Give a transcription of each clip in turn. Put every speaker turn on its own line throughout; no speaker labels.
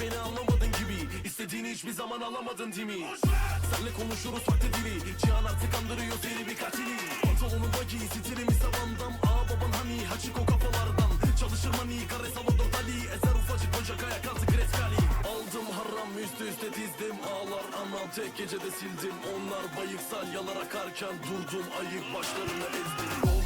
beni hiçbir zaman alamadın timi Senle konuşuruz farklı dili. Cihan artık andırıyor seni bir katili. Pantolonun bagi stilimi savandam Aa baban hani haçık o kafalardan. Çalışır mani kare Salvador Dali. Ezer ufacık boncak ayak altı kreskali Aldım haram üstü üste dizdim. Ağlar anam tek gecede sildim. Onlar bayık salyalar akarken Durdum. Ayık başlarını ezdim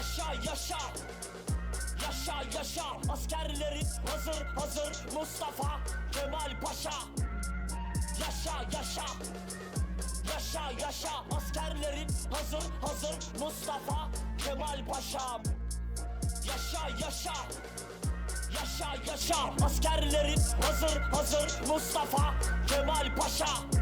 Yaşa yaşa. Yaşa yaşa. Askerlerin hazır hazır. Mustafa Kemal Paşa. Yaşa yaşa. Yaşa yaşa. Askerlerin hazır hazır. Mustafa Kemal Paşa. Yaşa yaşa. Yaşa yaşa. Askerlerin hazır hazır. Mustafa Kemal Paşa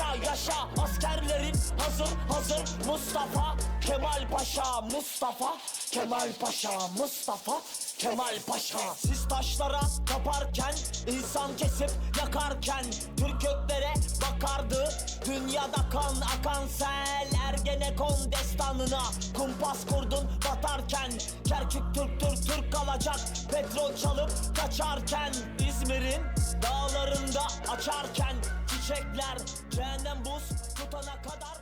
Yaşa yaşa askerlerin hazır hazır. Mustafa Kemal Paşa Mustafa Kemal Paşa Mustafa Kemal Paşa. Siz taşlara taparken insan kesip yakarken Türk göklere bakardı. Dünyada kan akan sel Ergenekon destanına Kumpas kurdun batarken. Kerkük Türktür Türk kalacak Petrol çalıp kaçarken. İzmir'in dağlarında açarken Çiçekler. Cehennem buz tutana kadar